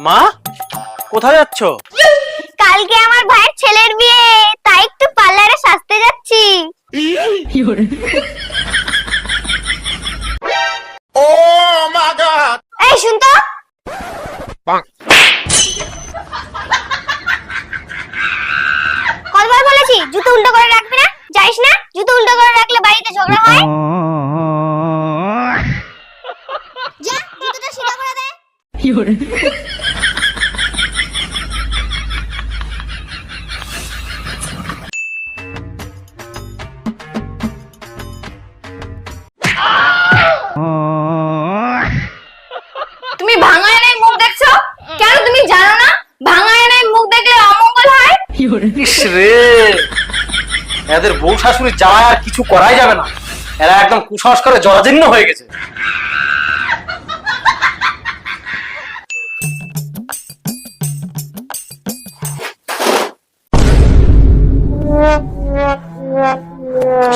মা কোথায় যাচ্ছ? কালকে আমার ভাইয়ের ছেলের বিয়ে তাই একটু পার্লারে সাজতে যাচ্ছি। ও মা গড! এই শুন তো। কতবার বলেছি জুতো উল্টো করে রাখবি না? যাইস না? জুতো উল্টো করে রাখলে বাড়িতে ঝগড়া হয়? যা জুতোটা সিধা করে দে। রে? এদের বউ শাশুড়ি জ্বালা আর কিছু করাই যাবে না। এরা একদম কুসংস্কারে জরাজীর্ণ হয়ে গেছে।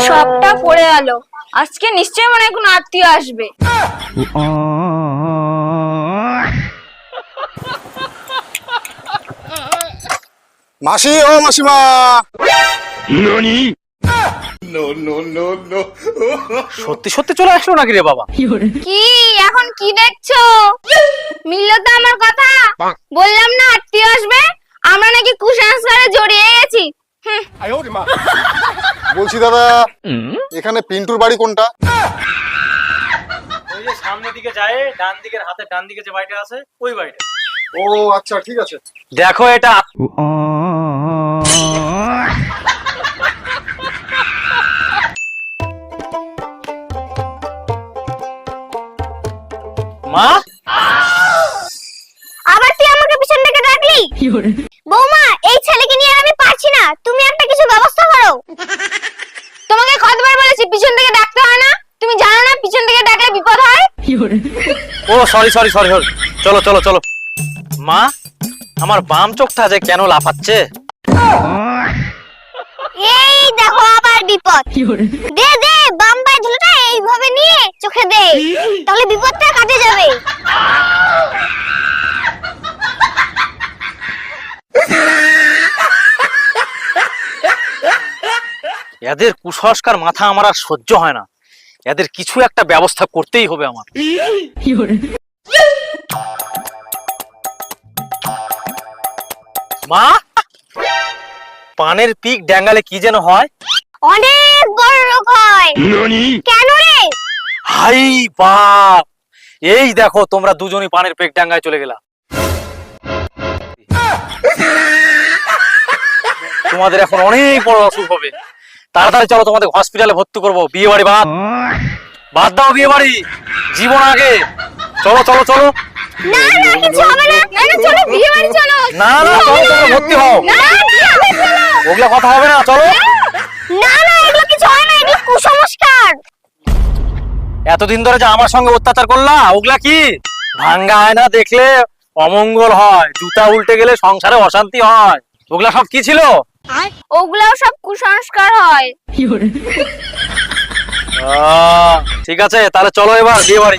সবটা পড়ে গেল আজকে নিশ্চয়ই মনে হয় কোনো আত্মীয় আসবে। মাসি ও মাসিমা। সত্যি সত্যি চলে আসলো নাকি রে বাবা? কি এখন কি দেখছ? মিললো তো আমার কথা। বললাম না আত্মীয় আসবে। আমরা নাকি কুসংস্কারে জড়িয়ে গেছি। বলছি দাদা এখানে পিন্টুর বাড়ি কোনটা? ওই যে সামনের দিকে যায় ডান দিকের হাতে ডান দিকে যে বাড়িটা আছে ওই বাড়িটা। ও আচ্ছা ঠিক আছে। দেখো এটা। মা? আবার তুই আমাকে পিছন থেকে ডাকলি? বৌমা এই ছেলেকে নিয়ে আমি পারছি না। তুমি একটা কিছু ব্যবস্থা করো। তোমাকে কতবার বলেছি পিছন থেকে ডাকতে হয় না? তুমি জানো না পিছন থেকে ডাকলে বিপদ হয়? ও সরি সরি সরি সরি চলো চলো চলো। মা আমার বাম চোখটা যে কেন লাফাচ্ছে? এই দেখো আবার বিপদ। দে দে বাম পায়ে ধুলোটা এইভাবে নিয়ে চোখে দে। তাহলে বিপদটা কাটে যাবে এদের কুসংস্কার মাথা আমার আর সহ্য হয় না। এদের কিছু একটা ব্যবস্থা করতেই হবে আমার। মা পানের পিক ড্যাঙ্গালে কি যেন হয়? অনেক বড় রোগ হয়। কেন রে? হাই বাপ! এই দেখো তোমরা দুজনই পানের পেক ডাঙ্গায় চলে গেলা। তোমাদের এখন অনেক বড় অসুখ হবে। তাড়াতাড়ি চলো তোমাদের হসপিটালে ভর্তি করব। বিয়ে বাড়ি বাদ। বাদ দাও বিয়ে বাড়ি জীবন আগে। চলো চলো চলো। না না কিছু হবে না। না না চলো বিয়ে বাড়ি চলো। না না চলো তোমরা ভর্তি হও। না ওগুলা কথা হবে না চলো। না না এগুলো কিছু হয় না এগুলো কুসংস্কার। এতদিন ধরে যে আমার সঙ্গে অত্যাচার করলা ওগুলা কি? ভাঙ্গা হয় আয়না দেখলে অমঙ্গল হয় জুতা উল্টে গেলে সংসারে অশান্তি হয়। ওগুলা সব কি ছিল? ওগুলাও সব কুসংস্কার হয়। আহ, ঠিক আছে তাহলে চলো এবার বিয়ে বাড়ি।